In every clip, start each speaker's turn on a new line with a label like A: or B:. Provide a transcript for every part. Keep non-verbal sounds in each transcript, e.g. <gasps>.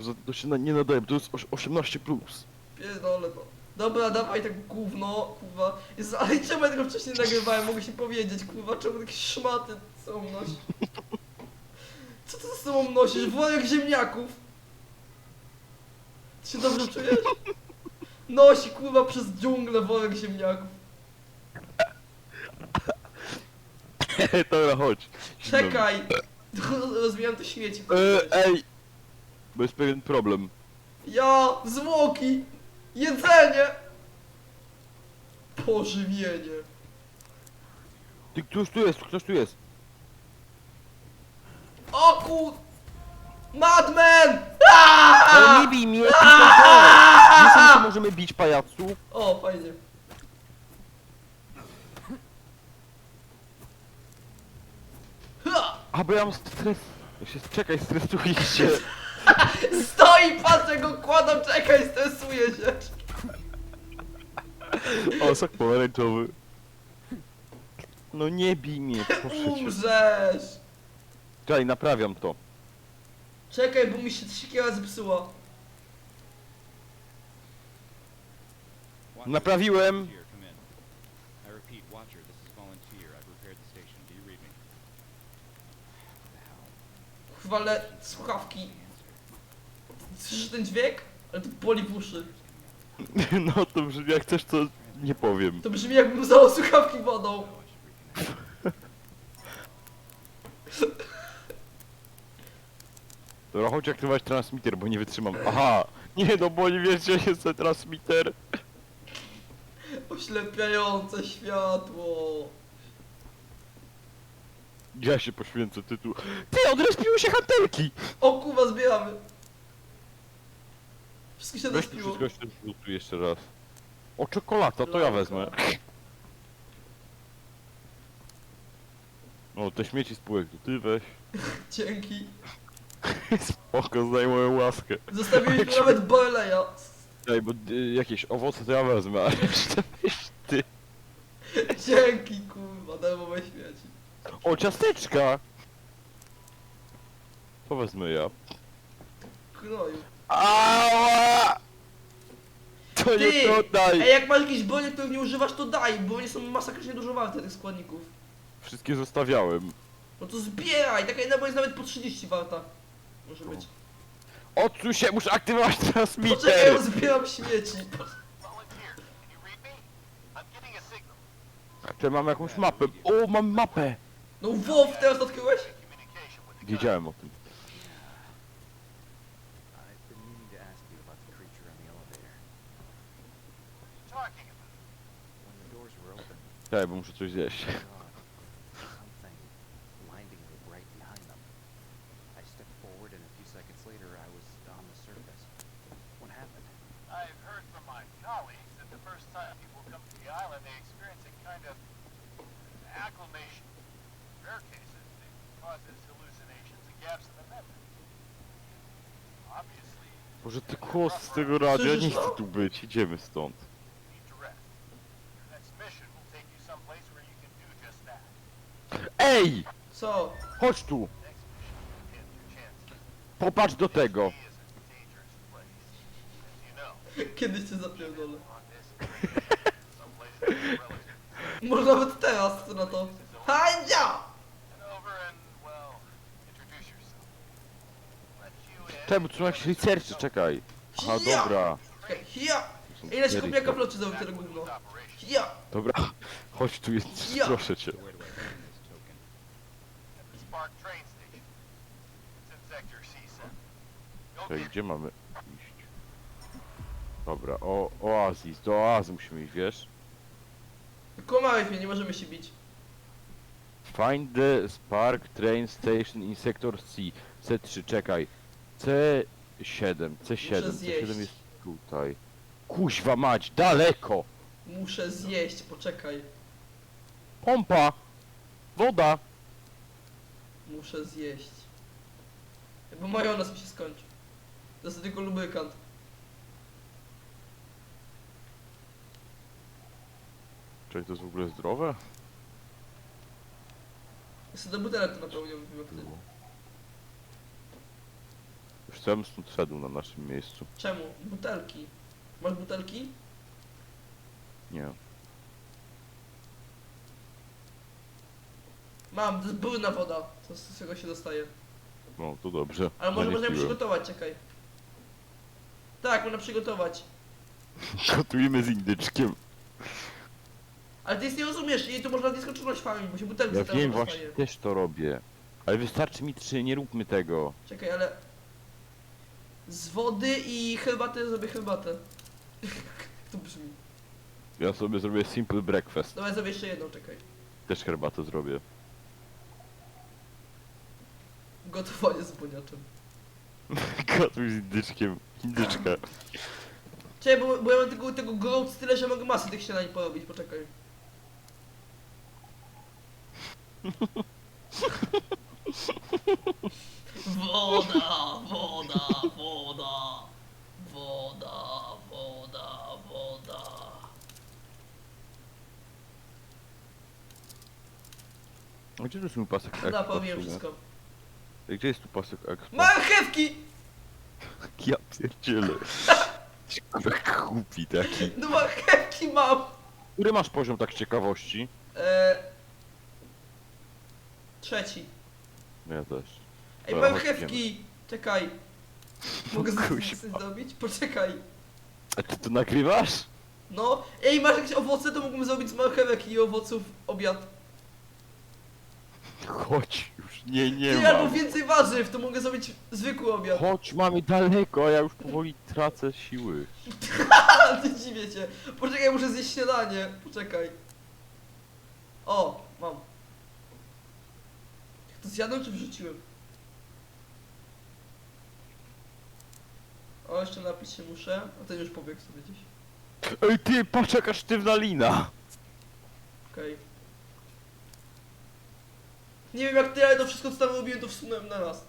A: Za- To się na, nie nadaje, bo to jest oś- 18 plus.
B: Pierdolę to. Dobra, dawaj tak gówno, kurwa. Jezu, ale czemu ja tego wcześniej nagrywałem? Mogę się powiedzieć, kurwa, czemu takie szmaty są nosisz? Co ty ze sobą nosisz? Worek ziemniaków. Ty się dobrze czujesz? Nosi, kurwa, przez dżunglę worek ziemniaków. <laughs>
A: Dobra, chodź.
B: Czekaj! Rozbijam te śmieci.
A: E, ej! Bo jest pewien problem.
B: Ja, zwłoki, jedzenie, pożywienie.
A: Ty, ktoś tu jest, ktoś tu jest.
B: O kur... Madman!
A: Ale nie bij mnie, to! Sądzę, że możemy bić pajacu.
B: O, fajnie. Ha!
A: A, bo ja mam stres... Ja się, czekaj, stresuję się.
B: Stoi, patrzę go kładą, czekaj, stresuję się.
A: O, sok pomarańczowy. No nie bij mnie, proszę cię.
B: Umrzesz!
A: Czekaj, naprawiam to.
B: Czekaj, bo mi się siekiera zepsuła.
C: Watcher,
A: Naprawiłem.
C: Volunteer, come in. I repeat, Watcher, this is Volunteer. I've repaired the station. Do you read me? The hell?
B: Kurwa, ale słuchawki. Słyszysz ten dźwięk? Ale to boli w uszy. <laughs>
A: No to brzmi, jak chcesz, to nie powiem.
B: To brzmi jakbym zalał słuchawki wodą. <laughs>
A: Dobra, chodź aktywować transmitter, bo nie wytrzymam. Aha! Nie no, bo nie wiecie, jest ten transmitter. <laughs>
B: Oślepiające światło.
A: Ja się poświęcę tytuł. Ty, odrespiły się hantelki!
B: O kurwa, zbieramy. Wszystko się
A: Weź tu wszystko się zlutuj jeszcze raz. O, czekolada, to ja wezmę. O, te śmieci spółek to ty weź. <laughs>
B: Dzięki. <laughs>
A: Spoko, zdaj moją łaskę.
B: Zostawiłeś tu nawet Borleya.
A: Ej, bo y, jakieś owoce to ja wezmę, ale <laughs> resztę weź ty.
B: Dzięki kurwa, darmowe śmieci.
A: O, ciasteczka! To wezmę ja.
B: Knoju.
A: Ała! To nie
B: Ty!
A: to daj!
B: Ej, jak masz jakieś bronie, których nie używasz, to daj, bo one są masakrycznie dużo warte tych składników.
A: Wszystkie zostawiałem.
B: No to zbieraj, taka jedna broń jest nawet po 30 warta. Może być.
A: Odsuń się, muszę aktywować
B: Poczekaj,
A: transmitter!
B: ja zbieram śmieci.
A: Czy mam jakąś mapę? O, mam mapę!
B: No WoW teraz odkryłeś?
A: Wiedziałem o tym.
D: Gaps in the memory. Obviously,
A: Boże, ty kłos z tego radia, nie chcę tu być, idziemy stąd. Ej!
B: Co?
A: Chodź tu! Popatrz do tego!
B: Kiedyś cię zapierdolę. <laughs> Może nawet teraz, co na to? Handzia!
A: Tu są jakieś researchy, czekaj. Aha,
B: Ja!
A: dobra.
B: Czekaj, hia! Ile się kupię kaploczy za tyle gówno? Hia!
A: Dobra, chodź tu, jest,
B: Ja.
A: proszę cię.
C: So where do I find this token?
D: at the Spark train station. It's in sector C7. Go
A: Czekaj, gdzie mamy iść? Dobra, o, oazis, do oazy musimy iść, wiesz?
B: Kłamałeś mnie, nie możemy się bić.
A: Find the Spark Train Station in Sector C. C3, czekaj. C7, C7, C7
B: zjeść.
A: jest tutaj. Kuźwa mać, daleko!
B: Muszę zjeść, poczekaj.
A: Pompa! Woda!
B: Muszę zjeść. Bo majonez mi się skończy. To jest tylko lubrykant.
A: Czekaj, to jest w ogóle zdrowe?
B: Sobie do butelek to napełniam, jak ty.
A: Już co ja bym stąd szedł na naszym miejscu.
B: Czemu? Butelki. Masz butelki?
A: Nie.
B: Mam, to jest brudna woda. To z czego się dostaje.
A: No, to dobrze.
B: Ale może
A: Ja nie piłem.
B: przygotować, czekaj. Tak, można przygotować.
A: Gotujemy z indyczkiem.
B: Ale ty nic nie rozumiesz, jej tu można w nieskończoność farmić, bo się butelki
A: Ja wiem,
B: dostaje.
A: właśnie też to robię. Ale wystarczy mi trzy, nie róbmy tego.
B: Czekaj, ale... Z wody i herbaty zrobię herbatę. <laughs> To brzmi?
A: Ja sobie zrobię simple breakfast.
B: Dobra, zrobię jeszcze jedną, czekaj.
A: Też herbatę zrobię.
B: Gotowanie z boniaczem. <laughs>
A: Gotuj z indyczkiem. Indyczka.
B: Czekaj, bo, bo ja mam tego, tego growth tyle, że mogę masę tych śniadań porobić, poczekaj. Woda, woda, woda, woda, woda, woda.
A: A gdzie tu jest mój pasek
B: Da,
A: expo?
B: powiem
A: w sumie?
B: wszystko.
A: Ej, Gdzie jest tu pasek expo?
B: Marchewki!
A: Ja pierdzielę. Kurwa głupi taki.
B: No marchewki mam!
A: Który masz poziom tak z ciekawości?
B: Eee... Trzeci.
A: No Ja też.
B: Ej,
A: Dobra,
B: marchewki! Czekaj. Mogę coś zrobić? Poczekaj.
A: A ty to nagrywasz?
B: No, ej, masz jakieś owoce, to mógłbym zrobić z marchewek i owoców obiad.
A: Chodź już, nie, nie
B: Ty, albo
A: mam.
B: więcej warzyw, to mogę zrobić zwykły obiad.
A: Chodź, mamy daleko, a ja już powoli tracę siły.
B: A, <laughs> ty dziwię cię. Poczekaj, muszę zjeść śniadanie. Poczekaj. O, mam. To zjadłem czy wrzuciłem? O, jeszcze napić się muszę. A ten już pobiegł sobie gdzieś.
A: Ej ty, patrz jaka sztywna lina!
B: Okej. Nie wiem jak ty, ale to wszystko co tam robiłem to wsunąłem na raz.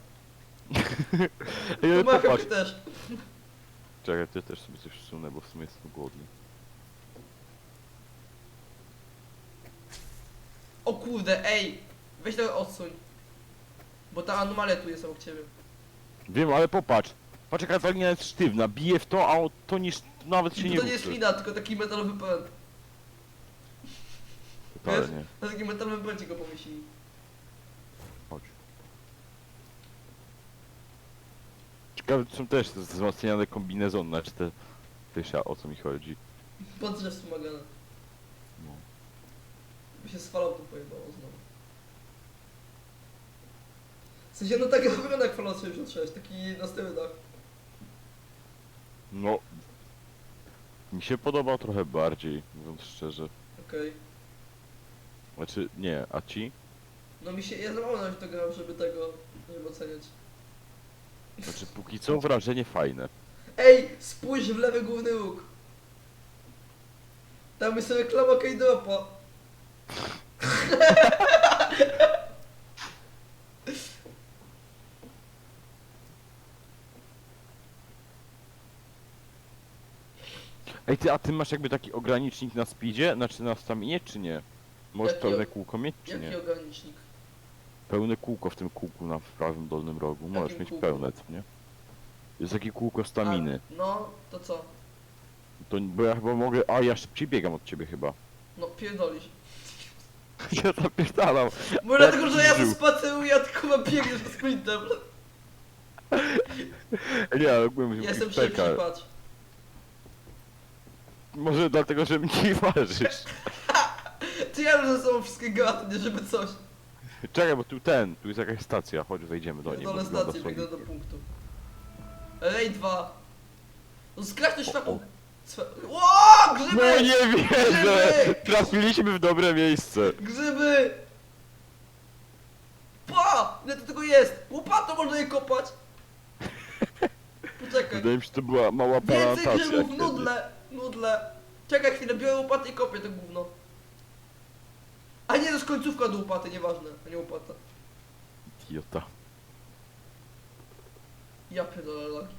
B: <laughs>
A: Ej,
B: To
A: popatrz.
B: marchewkę też.
A: Czekaj, ty też sobie coś wsunę, bo w sumie jestem głodny.
B: O kurde, ej! Weź to odsuń. Bo ta anomalia tu jest obok ciebie.
A: Wiem, ale popatrz. Patrz jaka ta lina jest sztywna, bije w to, a o- to niż nawet się
B: I
A: nie
B: to nie jest
A: ruszy.
B: lina, tylko taki metalowy pręt.
A: Wcale
B: Wiesz?
A: nie.
B: Na takim metalowym pręcie go powiesili.
A: Ciekawe, są też te wzmacniane kombinezony, znaczy te... Wiesz, a o co mi chodzi?
B: Pod drzew wspomagane.
A: No.
B: By się z falloutu pojebało znowu. W sensie no tak wygląda jak Fallout 66, taki na sterydach.
A: No... Mi się podobał trochę bardziej, mówiąc szczerze.
B: Okej.
A: Znaczy, nie, a ci?
B: No mi się, ja za mało nawet to grałem, żeby tego, żeby oceniać.
A: Znaczy, póki co wrażenie fajne.
B: Ej, spójrz w lewy główny róg. Tam jest reklama K-Dropa. <laughs>
A: Ej ty, a ty masz jakby taki ogranicznik na speedzie? Znaczy na staminie, czy nie? Możesz
B: Jaki
A: pełne
B: o-
A: kółko mieć, czy
B: Jaki
A: nie?
B: ogranicznik?
A: Pełne kółko w tym kółku na prawym dolnym rogu. Możesz
B: Jakim
A: mieć
B: kółku?
A: pełne, co nie? Jest takie kółko staminy.
B: A, no, to co?
A: To, bo ja chyba mogę... A, ja szybciej biegam od ciebie chyba.
B: No, pierdolisz. <laughs>
A: Ja zapierdalam.
B: Bo dlatego, że ja
A: Żył.
B: spaceruję, a ty kurwa biegniesz z sprintem. <laughs>
A: Nie, ale byłem
B: Ja jestem szybszy, patrz.
A: Może dlatego, że mnie ważysz. <laughs>
B: Ty ja już ze sobą wszystkie graty, nie żeby coś.
A: Czekaj, bo tu ten, tu jest jakaś stacja, chodź wejdziemy do niej.
B: Dole
A: bo wygląda
B: stację, biegnę do
A: solidnie.
B: punktu. Ej, dwa. No skrać to światło. Swe- Ło, grzyby!
A: No nie wierzę!
B: Grzyby!
A: Trafiliśmy w dobre miejsce.
B: Grzyby! Pa! Ile to tego jest? Łopatą można je kopać! <laughs> Poczekaj.
A: Wydaje mi się, że to była mała
B: Więcej
A: plantacja.
B: grzybów,
A: kiedyś.
B: nudle, nudle. Czekaj chwilę, biorę łopatę i kopię to gówno. A nie, to jest końcówka do łopaty, nieważne, a nie łopata.
A: Idiota.
B: Ja pierdolę lagi.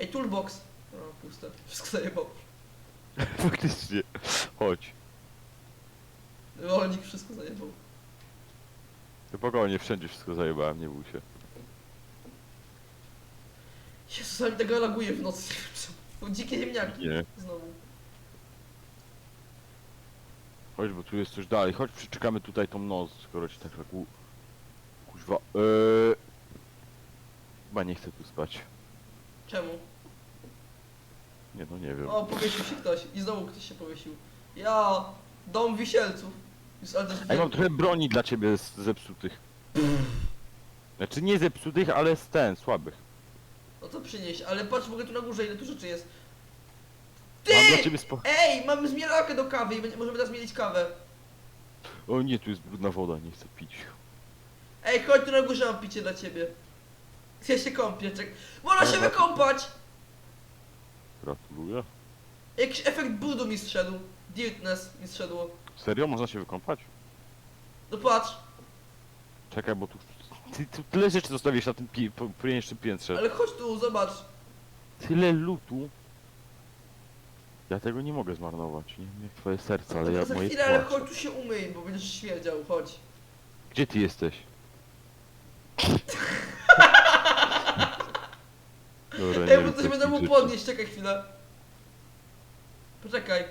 B: Ej, toolbox. A, puste. Wszystko zajebał. <laughs>
A: Faktycznie. Chodź.
B: Rolnik wszystko zajebał.
A: Spokojnie, wszędzie wszystko zajebałem, nie bój się.
B: Jezus, ale mi tego laguje w nocy. <laughs> To dzikie ziemniaki.
A: Nie.
B: Znowu.
A: Chodź, bo tu jest coś dalej. Chodź, przeczekamy tutaj tą noc, skoro ci tak lagu... Kuźwa, eee... Chyba nie chcę tu spać.
B: Czemu?
A: Nie no, nie wiem.
B: O, powiesił się ktoś. I znowu ktoś się powiesił. Ja, dom wisielców. Też
A: Ej, mam trochę broni dla ciebie z zepsutych. Znaczy nie zepsutych, ale z ten, słabych.
B: No to przynieś, ale patrz w ogóle tu na górze ile tu rzeczy jest.
A: Mam dla
B: Ty!
A: ciebie.
B: Ej, mamy zmieralkę do kawy i będzie, możemy teraz mieć kawę.
A: O nie, tu jest brudna woda, nie chcę pić.
B: Ej, chodź tu na górze mam picie dla ciebie. Ja się kąpię, czek. Można się
A: Dobra.
B: wykąpać!
A: Gratuluję.
B: Jakiś efekt brudu mi zszedł. Dirtness mi zszedło.
A: Serio? Można się wykąpać?
B: No patrz,
A: Czekaj, bo tu... Ty, tu tyle rzeczy zostawisz na tym pi... po- pierwszym piętrze.
B: ale chodź tu, zobacz.
A: Tyle lutu. Ja tego nie mogę zmarnować. Nie twoje serce, ale ja
B: Za
A: moje
B: chwilę, ale
A: płacze.
B: chodź tu się umyj, bo będziesz śmierdział, chodź.
A: Gdzie ty jesteś? <laughs> Dobra, nie
B: Ej,
A: wiem,
B: bo coś
A: co
B: będę mógł podnieść, czekaj chwilę. Poczekaj.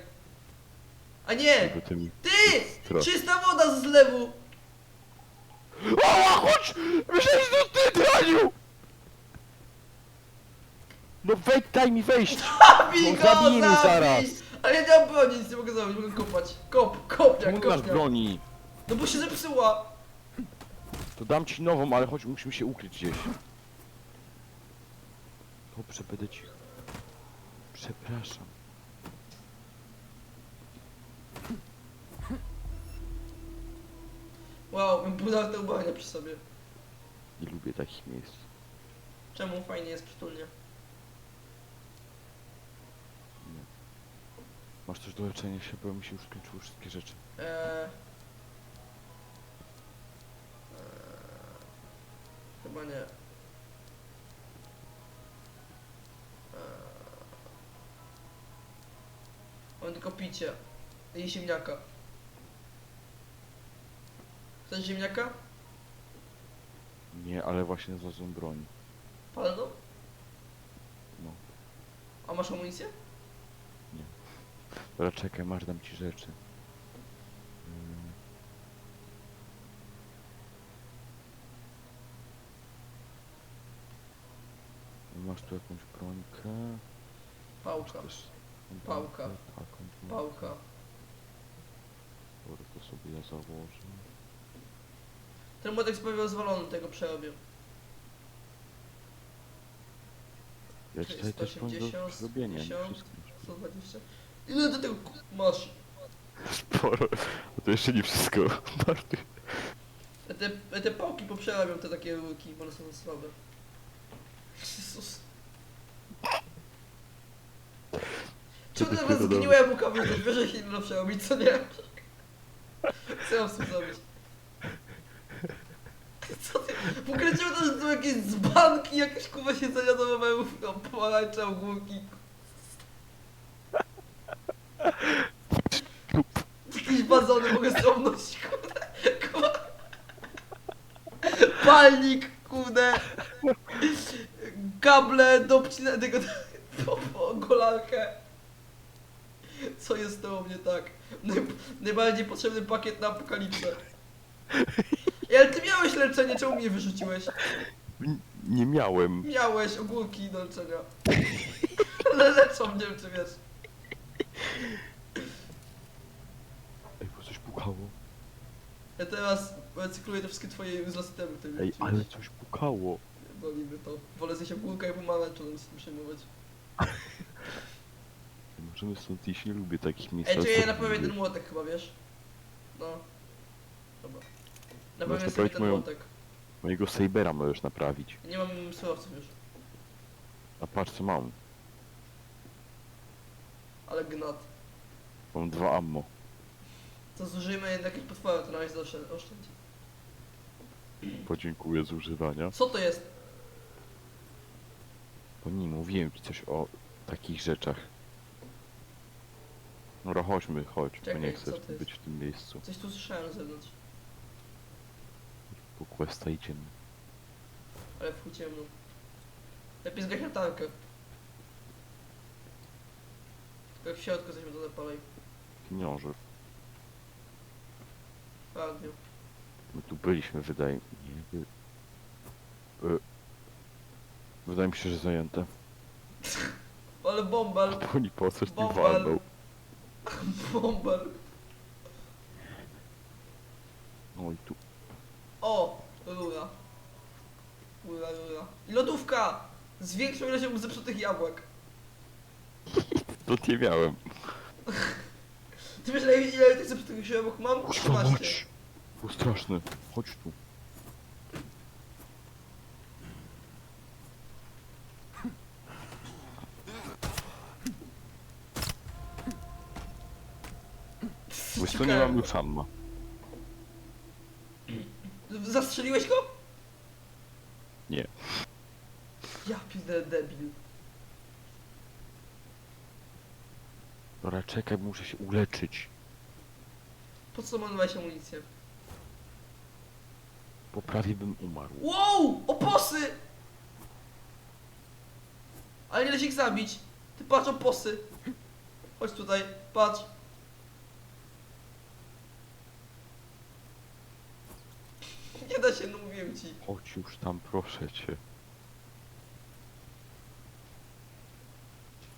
B: A nie!
A: Ty mi-
B: Ty! Czysta woda z zlewu!
A: O, chodź! Myślałem, że to ty, Draniu! No wejdź, daj mi wejść! <laughs>
B: Zabij
A: No,
B: go,
A: zabij
B: zabij!
A: zaraz.
B: Ale ja nie mam broni, nic nie mogę zrobić, mogę kopać. Kop, kopnia,
A: Czemu nie masz broni?
B: No bo się zepsuła.
A: To dam ci nową, ale chodź, musimy się ukryć gdzieś. Dobrze, będę cicho. Przepraszam.
B: Wow, bym podał te ubrania przy sobie.
A: Nie lubię takich miejsc.
B: Czemu fajnie jest przytulnie?
A: Masz coś do leczenia się, bo mi się już skończyły wszystkie rzeczy.
B: Eee... Chyba nie. Eee... Mam tylko picie. I ziemniaka. Chcesz ziemniaka?
A: Nie, ale właśnie znalazłem broń.
B: Palną?
A: No.
B: A masz amunicję?
A: Dobra, czekaj, masz, dam ci rzeczy. Mm. Masz tu jakąś brońkę?
B: Pałka. Pałka.
A: Taką tu.
B: Pałka.
A: Dobra, to sobie ja założę.
B: Ten młodek sprawił rozwalony, tego przerobię.
A: Ja tutaj też mam do
B: 180,
A: zrobienia, nie
B: 50.
A: wszystko.
B: 120. Ile do tego ku- masz?
A: Sporo. No to jeszcze nie wszystko. <laughs> Marty.
B: Ja Te, ja te pałki poprzerabiam, te takie rurki, bo one są słabe. Jezus. Czemu
A: ty
B: teraz
A: pierdolę?
B: zgniłem mu kamień, to wiesz, że się nie da przerobić, co nie? Co ja mam z tym zrobić? Co ty? W ogóle czemu to, że tu jakieś dzbanki, jakieś kuba siedzenia do rowerów, no, pomarańcze ogórki. Bazony mogę ściągnąć, kurde. Palnik, kurde. Kable do obcina tego po, po golarkę. Co jest to u mnie tak? Naj, najbardziej potrzebny pakiet na apokalipsę. Ej, Ale ty miałeś leczenie, czemu mnie wyrzuciłeś?
A: N- Nie miałem.
B: Miałeś ogórki do leczenia. Ale <laughs> leczą, nie wiem czy wiesz.
A: Pukało.
B: Ja teraz recykluję te wszystkie twoje itemy, które mi
A: Ej, ale coś pukało.
B: Dolimy to. Wolę zjeść ogórka i pomarańczą, nic nie przejmować.
A: Możemy stąd iść, nie lubię takich miejsc.
B: Ej, czekaj, ja naprawię ten młotek chyba, wiesz? No. Dobra. Naprawię sobie
A: naprawić
B: ten
A: moją-
B: młotek.
A: Mojego Sabera możesz naprawić.
B: Nie mam surowców już,
A: A patrz co mam.
B: ale gnat.
A: Mam dwa ammo.
B: To zużyjmy jednak jakieś potwory, to na razie oszczę- oszczędzi.
A: Podziękuję z używania.
B: Co to jest?
A: Bo nie mówiłem ci coś o takich rzeczach. Dobra, chodźmy, chodź, bo
B: Czekaj,
A: nie
B: co
A: chcę
B: to
A: być w tym miejscu.
B: Coś tu słyszałem na zewnątrz,
A: Po questa idziemy.
B: ale w chuj ciemno. Lepiej zgać latarkę. Tylko jak w środku jesteśmy to zapalej.
A: My tu byliśmy, wydaje mi wy- y, Wydaje mi się, że zajęte. <laughs>
B: Ale bombal.
A: Oni po coś nie
B: Bombal.
A: walną. <laughs>
B: Bombal.
A: No i tu.
B: O! Rura. Rura, rura. I lodówka! Z większą ilością zepsutych jabłek. <laughs>
A: To nie miałem.
B: Ty wiesz ile, ile tych zepsutych jabłek mam?
A: Kurwa,
B: 13.
A: chodź. Był straszny. Chodź tu. Wiesz co, nie mam już amma.
B: Zastrzeliłeś go?
A: Nie.
B: Ja pizdę debil.
A: Dobra, czekaj, muszę się uleczyć.
B: Po co marnowałeś amunicję?
A: Bo prawie bym umarł.
B: Wow! Oposy! Ale nie da się ich zabić. Ty patrz oposy. Chodź tutaj, patrz. Nie da się, no mówiłem ci.
A: Chodź już tam, proszę cię.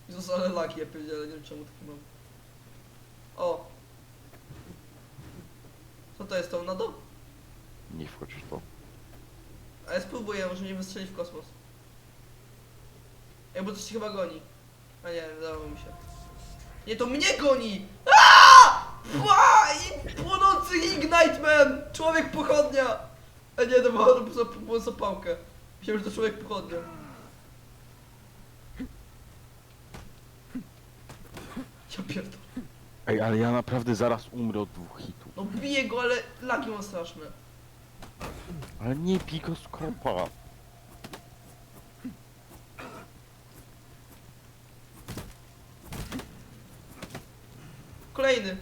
B: Jezus, ale ja pierdzielę, nie wiem czemu taki mam. O! Co to jest, tornado?
A: Nie wchodź w to.
B: A ja spróbuję, może mnie wystrzeli w kosmos. Ej, bo coś się chyba goni. A nie, wydawało mi się. Nie, to mnie goni! Aaaa! I płonący Ignite Man! Człowiek pochodnia! A nie, to było, to było, było zapałkę. Myślałem, że to człowiek pochodnia. Ja pierdolę.
A: Ej, ale ja naprawdę zaraz umrę od dwóch hitów.
B: No biję go, ale lagi mam straszne.
A: Ale nie pij go z kopa.
B: Kolejny.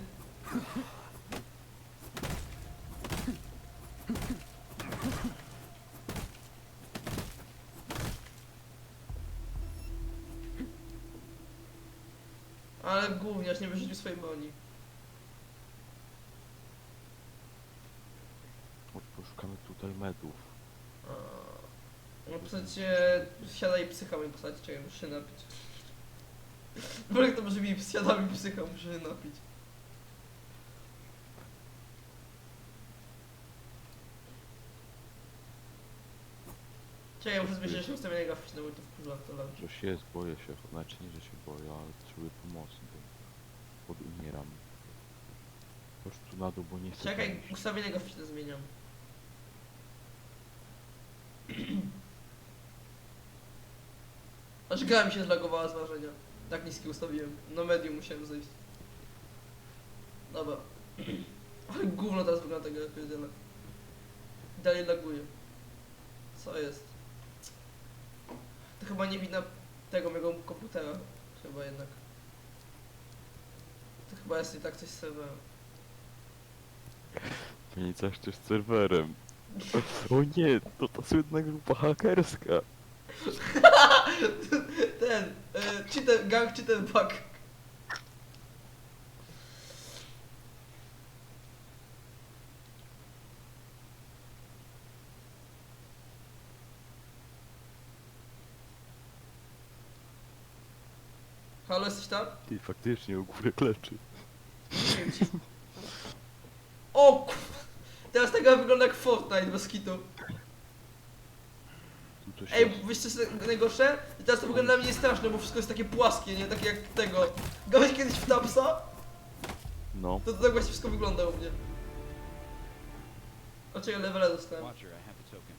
B: Ale wyrzucił swojej broni.
A: Chodź, poszukamy tutaj medów.
B: A, No przecież siadaj psycha mi posadzić, czekaj, muszę się napić. Dobra, jak to siada mi psycha, muszę się napić. Czekaj, muszę zmierzyć się ustawienia graficzne, bo to wkurza to lagi.
A: Coś jest, boję się. Znaczy nie, że się boję, ale potrzebuję pomocy, bo podumieram. Chodź tu na dół, bo nie chcę
B: Czekaj,
A: iść.
B: ustawienia graficzne zmieniam. <clears throat> Aż gra mi się zlagowała z wrażenia. Tak niskie ustawiłem. Na medium musiałem zejść. Dobra. <clears throat> Ale gówno teraz wygląda tego pierdziele. Dalej laguje. Co jest? To chyba nie widno tego mojego komputera. Chyba jednak. Chyba jest i tak coś z serwerem.
A: Nie coś z serwerem. O nie, to ta słynna grupa hakerska. <laughs>
B: Ten, e, cheater, gang cheater bug. Halo, jesteś tam?
A: Ty faktycznie u góry kleczy. <laughs>
B: O kur... Teraz tego wygląda jak Fortnite bez kitu.
A: Tu
B: Ej, wiesz co jest najgorsze? I teraz to wygląda dla mnie straszne, bo wszystko jest takie płaskie, nie? Takie jak tego. Grałeś kiedyś w Tapsa?
A: No.
B: To tak właśnie wszystko wygląda u mnie. O czego levela dostałem
C: the token.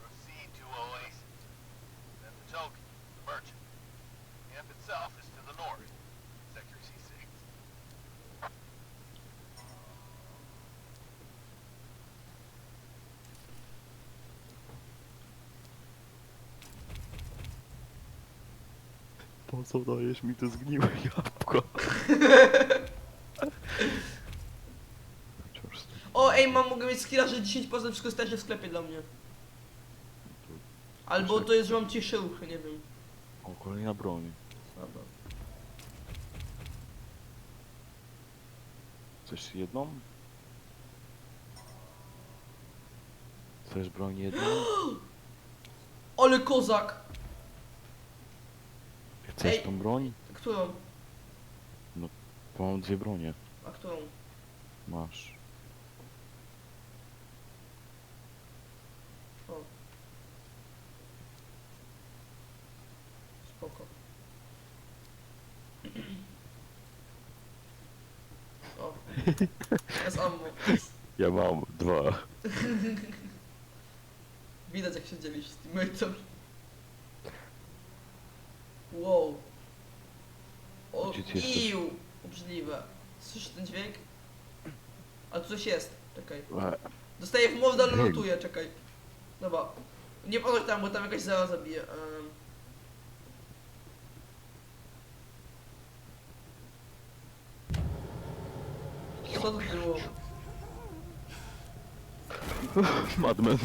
D: Proceed to Oasis. Then the token, the merchant. The camp itself is to the north, Sector C6.
A: Po co dajesz mi to zgniłe jabłko? Wciąż.
B: O ej, mam mogę mieć skilla, że 10% wszystko staje się w sklepie dla mnie. Albo to jest, że mam ciszę ruchy, nie wiem.
A: O, kolejna broń.
B: Dobra.
A: Chcesz jedną? Chcesz broń jedną? <gasps>
B: Ale kozak!
A: Chcesz
B: Ej.
A: tą broń?
B: Którą?
A: Bo mam dwie bronie.
B: A którą?
A: Masz.
B: O. Spoko. O. Ammo.
A: Ja mam dwa. <laughs>
B: Widać jak się dzielisz z teammate'em. Wow. O,
A: Gdzie ty jesteś?
B: iu! Obrzydliwe. Słyszysz ten dźwięk? A tu coś jest. Czekaj.
A: E,
B: Dostaję w mordę, ale
A: Hej.
B: lutuję, czekaj. Dobra. Nie podchodź tam, bo tam jakaś zara zabije. Co to było?
A: Madman.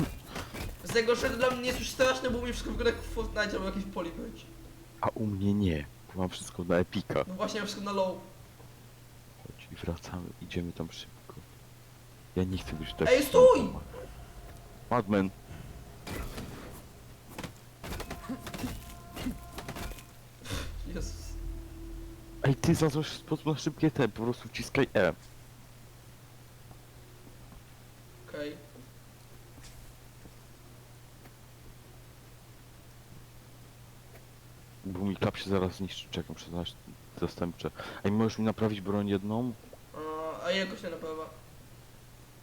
B: Z najgorsze to dla mnie jest już straszne, bo mnie wszystko wygląda jak w Fortnite albo jakiś polybridge.
A: A u mnie nie. Bo mam wszystko na epika.
B: No właśnie, ja wszystko na low.
A: Chodź i wracamy. Idziemy tam szybko. Ja nie chcę być tak.
B: Ej, stój!
A: Madman.
B: Jezus.
A: Ej, ty za coś sposób na szybkie te, po prostu wciskaj E.
B: Okej.
A: Bo mi klap się zaraz zniszczy. Czekam, przyznać zastępcze. Ej, możesz mi naprawić broń jedną?
B: A, a ile kosztuje naprawa?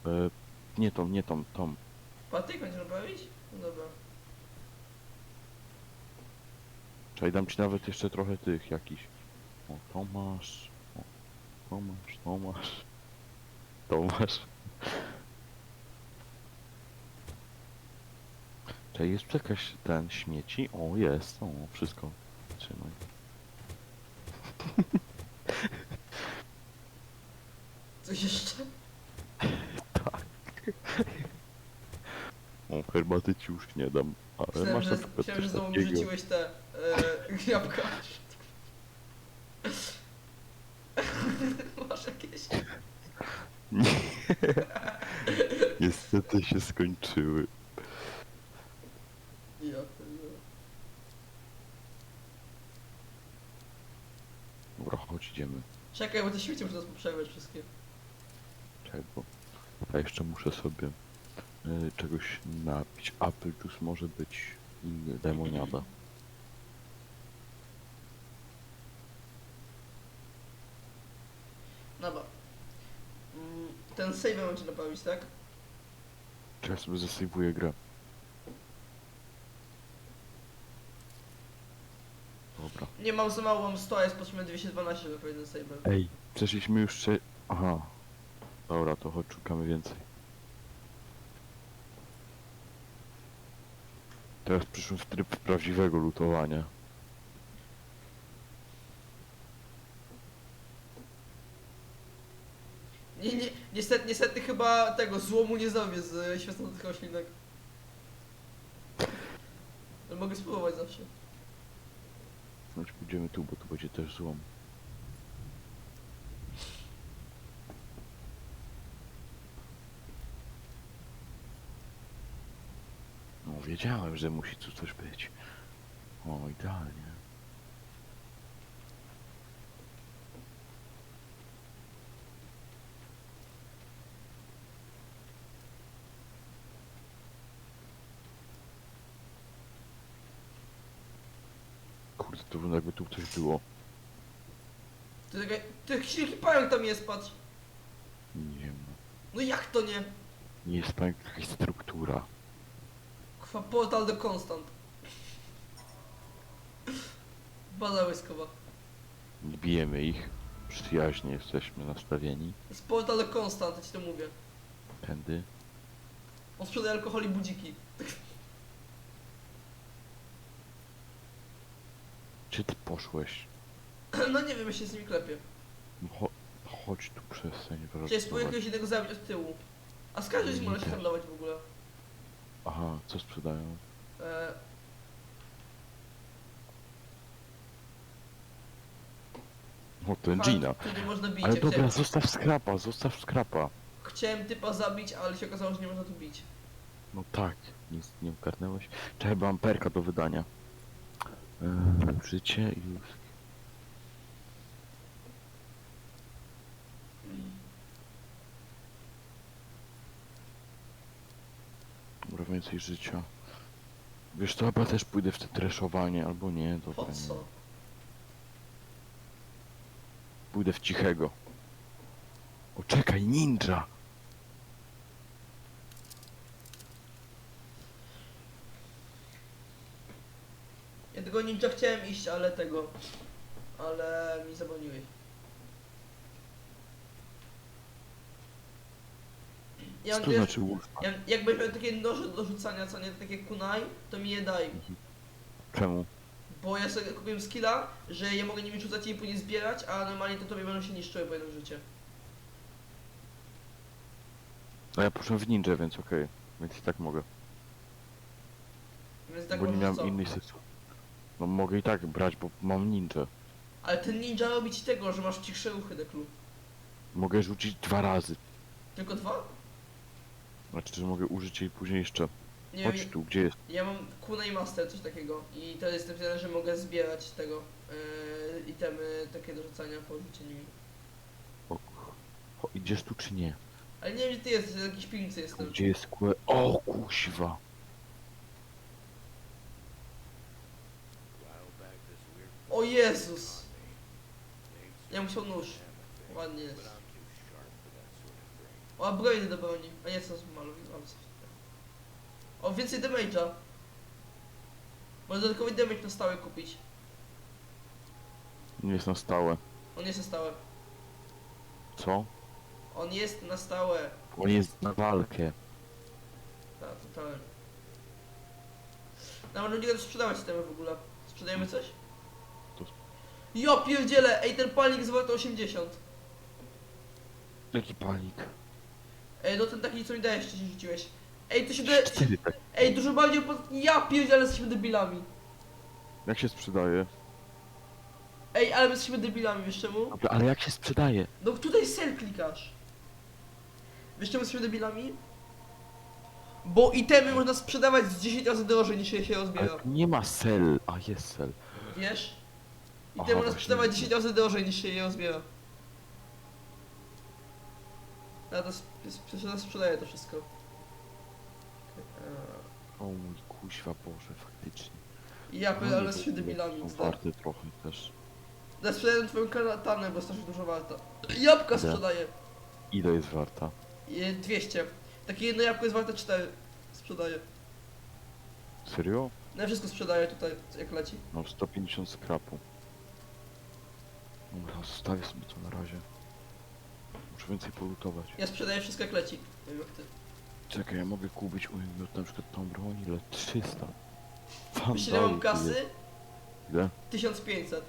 A: E, nie tą, nie tą, tą.
B: Patyk będzie naprawić? No dobra.
A: Czekaj, dam ci nawet jeszcze trochę tych jakichś. O, to masz. O, to masz, to masz. To masz. Czekaj, jest jakaś ten śmieci? O, jest, o, wszystko. Trzymaj. <laughs>
B: Coś jeszcze?
A: O, herbaty ci już nie dam. Ale
B: Myślałem,
A: masz
B: że,
A: na przykład
B: myślałem, że
A: coś
B: znowu
A: takiego.
B: rzuciłeś te e, <laughs> jabłka. <laughs> Masz jakieś?
A: Nie. Niestety się skończyły.
B: Ja pierdolę.
A: Dobra, chodź, idziemy.
B: Czekaj, bo te śmieci muszę nas poprzerwać wszystkie.
A: Czekaj, bo ja jeszcze muszę sobie y, czegoś napić. Apple juice może być inny, lemoniada.
B: Dobra. Mm, Ten save mam cię naprawić, tak?
A: Czy ja sobie zasejwuję grę? Dobra.
B: Nie mam za mało, mam 100, a jest potrzebne 212, żeby powiedzieć save.
A: Ej, przeszliśmy już sze... Aha. Dobra, to chodź, szukamy więcej. Teraz przyszłem w tryb prawdziwego lutowania.
B: Nie, nie, niestety, niestety chyba tego złomu nie zrobię z e, świecących. Ale mogę spróbować zawsze.
A: Znaczy pójdziemy tu, bo tu będzie też złom. No wiedziałem, że musi tu coś być. O, idealnie. To wygląda jakby tu coś było.
B: Ty, czekaj, ty pająk tam jest, patrz.
A: Nie wiem.
B: No jak to nie?
A: Nie jest tam jakaś struktura.
B: Kwa portal do Constant. Baza wojskowa.
A: Nie bijemy ich. Przyjaźnie jesteśmy nastawieni.
B: Jest portal do Constant, ja ci to mówię.
A: Tędy.
B: On sprzedaje alkohol i budziki.
A: Gdzie ty poszłeś? <clears throat>
B: No nie wiem, ja się z nimi klepię.
A: No cho chodź tu przestań
B: wracać. Cześć,
A: spróbuję
B: jakiegoś innego zabić od tyłu. A z każdym z można się handlować w ogóle.
A: Aha, co sprzedają?
B: E...
A: O, ten Gina.
B: Można bić.
A: Ale dobra,
B: chciałem...
A: zostaw skrapa, zostaw skrapa.
B: Chciałem typa zabić, ale się okazało, że nie można tu bić.
A: No tak, nic nie ukarnęłeś. Trzeba amperka do wydania. Eee, życie i. Dobra, więcej życia. Wiesz to chyba też pójdę w te treszowanie, albo nie, dobra.
B: Po co?
A: Pójdę w cichego. O, czekaj, ninja!
B: Tego ninja chciałem iść, ale tego... Ale mi zabroniłeś. Ja
A: Co
B: mam
A: to
B: wiesz,
A: znaczy łóżko?
B: ja, jakbyś miał takie noże do rzucania, co nie, takie kunai, to mi je daj.
A: Czemu?
B: Bo ja sobie kupiłem skilla, że ja mogę nimi rzucać i później zbierać, a normalnie to tobie będą się niszczyły po jednym życie.
A: No ja poszłem w ninja, więc okej. Więc i tak mogę.
B: Więc tak
A: bo nie
B: możesz
A: miałem
B: co?
A: innej sytuacji. No mogę i tak brać, bo mam ninja.
B: Ale ten ninja robi ci tego, że masz cichsze ruchy, Deklu.
A: Mogę rzucić dwa razy.
B: Tylko dwa?
A: Znaczy, że mogę użyć jej później jeszcze.
B: Nie
A: Chodź
B: wiem,
A: tu, gdzie jest?
B: ja mam kunai master, coś takiego. I to jest napisane, że mogę zbierać tego, yy, itemy takie do rzucania po rzucie nimi.
A: O, o, idziesz tu czy nie?
B: Ale nie wiem gdzie ty jesteś, w jakiejś piwnicy jestem.
A: Gdzie jest kłe... O kuźwa!
B: O Jezus! Ja musiał nóż. Ładnie jest. O, a broń do broni. A nie, co malowidł. O, więcej damage'a. Można dodatkowy damage na stałe kupić.
A: Nie jest na stałe.
B: On jest na stałe.
A: Co?
B: On jest na stałe.
A: On jest na walkę.
B: Tak, totalnie. No, ale nie będę sprzedawać temy w ogóle. Sprzedajemy coś? Ja pierdzielę! Ej, ten palnik jest wart 80.
A: Jaki panik?
B: Ej, no ten taki, co mi dałeś, wcześniej rzuciłeś. Ej, to się da...
A: Cztery tak.
B: Ej, dużo bardziej opłac... Ja pierdzielę, jesteśmy debilami.
A: Jak się sprzedaje?
B: Ej, ale my jesteśmy debilami, wiesz czemu?
A: Dobra, ale jak się sprzedaje?
B: No tutaj sell klikasz. Wiesz czemu jesteśmy debilami? Bo itemy można sprzedawać z 10 razy drożej niż je się
A: Ale
B: rozbiera.
A: tu nie ma sell, a jest sell.
B: Wiesz?
A: Aha,
B: Itemy można sprzedawać
A: widzę.
B: 10 razy drożej niż się je rozbiera. Ja to sp- sp- sprzedaję to wszystko.
A: O mój kuźwa Boże, faktycznie.
B: Ja
A: No,
B: ale
A: to
B: jesteśmy debilami.
A: Są warte trochę też.
B: Ja sprzedaję twoją karatanę, bo jest strasznie dużo warta. Jabłka
A: Ile?
B: sprzedaję.
A: Ile jest warta?
B: Je- 200. Takie jedno jabłko jest warte 4. Sprzedaję.
A: Serio?
B: No ja wszystko sprzedaję tutaj, jak leci.
A: Mam 150 skrapu. Dobra, zostawię sobie to na razie. Muszę więcej polutować.
B: Ja sprzedaję wszystko. Nie wiem jak ty.
A: Czekaj, ja mogę kupić u niego na przykład tą broń, ile? 300.
B: Wiesz ile mam
A: Wandal,
B: kasy?
A: Ile?
B: 1500.